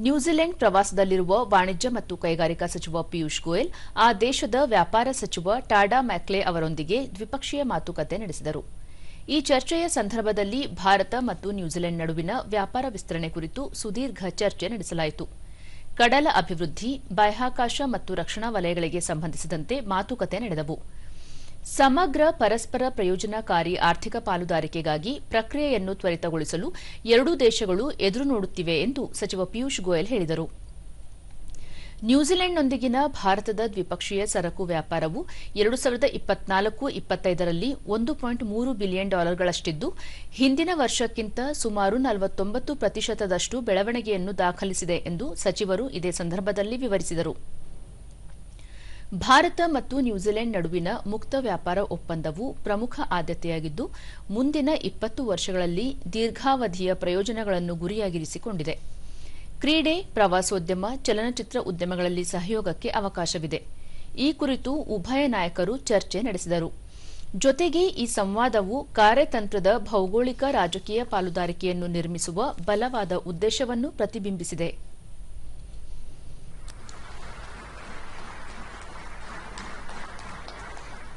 New Zealand ಪ್ರವಾಸದಲ್ಲಿರುವ ವಾಣಿಜ್ಯ ಮತ್ತು ಕೈಗಾರಿಕಾ ಸಚಿವ ಪಿಯೂಷ್ ಗೋಯಲ್, ಆ ದೇಶದ ವ್ಯಾಪಾರ ಸಚಿವ ಟಾಡಾ ಮ್ಯಾಕ್ಲೆ ಅವರೊಂದಿಗೆ ದ್ವಿಪಕ್ಷೀಯ ಮಾತುಕತೆ ನಡೆಸಿದರು. ಈ ಚರ್ಚೆಯ ಸಂದರ್ಭದಲ್ಲಿ ಭಾರತ ಮತ್ತು ನ್ಯೂಜಿಲೆಂಡ್ ನಡುವಿನ ವ್ಯಾಪಾರ ವಿಸ್ತರಣೆ ಕುರಿತು ಸುದೀರ್ಘ ಚರ್ಚೆ ನಡೆಸಲಾಯಿತು. ಕಡಲ ಅಭಿವೃದ್ಧಿ, ಬಾಹ್ಯಾಕಾಶ ಮತ್ತು ರಕ್ಷಣಾ ವಲಯಗಳಿಗೆ ಸಂಬಂಧಿಸಿದಂತೆ ಮಾತುಕತೆ ನಡೆದವು. ಸಮಗ್ರ ಪರಸ್ಪರ ಪ್ರಯೋಜನಕಾರಿ ಆರ್ಥಿಕ ಪಾಲುದಾರಿಕೆಗಾಗಿ ಪ್ರಕ್ರಿಯೆಯನ್ನು ತ್ವರಿತಗೊಳಿಸಲು ಎರಡೂ ದೇಶಗಳು ಎದುರು ನೋಡುತ್ತಿವೆ ಎಂದು ಸಚಿವ ಪಿಯೂಷ್ ಗೋಯಲ್ ಹೇಳಿದರು. ನ್ಯೂಜಿಲೆಂಡ್ನೊಂದಿಗಿನ ಭಾರತದ ದ್ವಿಪಕ್ಷೀಯ ಸರಕು ವ್ಯಾಪಾರವು ಎರಡು ಸಾವಿರದ ಇಪ್ಪತ್ನಾಲ್ಕು ಇಪ್ಪತ್ತೈದರಲ್ಲಿ ಒಂದು ಪಾಯಿಂಟ್ ಮೂರು ಬಿಲಿಯನ್ ಡಾಲರ್ಗಳಷ್ಟಿದ್ದು, ಹಿಂದಿನ ವರ್ಷಕ್ಕಿಂತ ಸುಮಾರು ನಲವತ್ತೊಂಬತ್ತು ಪ್ರತಿಶತದಷ್ಟು ಬೆಳವಣಿಗೆಯನ್ನು ದಾಖಲಿಸಿದೆ ಎಂದು ಸಚಿವರು ಇದೇ ಸಂದರ್ಭದಲ್ಲಿ ವಿವರಿಸಿದರು. ಭಾರತ ಮತ್ತು ನ್ಯೂಜಿಲೆಂಡ್ ನಡುವಿನ ಮುಕ್ತ ವ್ಯಾಪಾರ ಒಪ್ಪಂದವು ಪ್ರಮುಖ ಆದ್ಯತೆಯಾಗಿದ್ದು, ಮುಂದಿನ ಇಪ್ಪತ್ತು ವರ್ಷಗಳಲ್ಲಿ ದೀರ್ಘಾವಧಿಯ ಪ್ರಯೋಜನಗಳನ್ನು ಗುರಿಯಾಗಿರಿಸಿಕೊಂಡಿದೆ. ಕ್ರೀಡೆ, ಪ್ರವಾಸೋದ್ಯಮ, ಚಲನಚಿತ್ರ ಉದ್ಯಮಗಳಲ್ಲಿ ಸಹಯೋಗಕ್ಕೆ ಅವಕಾಶವಿದೆ. ಈ ಕುರಿತು ಉಭಯ ನಾಯಕರು ಚರ್ಚೆ ನಡೆಸಿದರು. ಜೊತೆಗೆ ಈ ಸಂವಾದವು ಕಾರ್ಯತಂತ್ರದ ಭೌಗೋಳಿಕ ರಾಜಕೀಯ ಪಾಲುದಾರಿಕೆಯನ್ನು ನಿರ್ಮಿಸುವ ಬಲವಾದ ಉದ್ದೇಶವನ್ನು ಪ್ರತಿಬಿಂಬಿಸಿದೆ.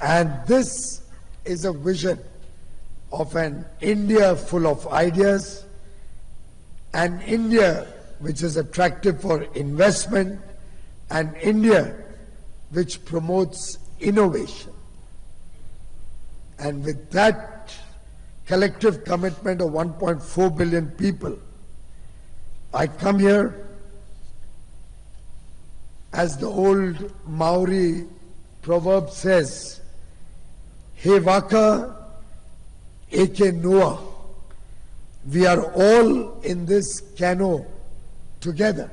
And this is a vision of an India full of ideas, an India which is attractive for investment, an India which promotes innovation. And with that collective commitment of 1.4 billion people, I come here as the old Maori proverb says, He waka eke Noah. We are all in this canoe together.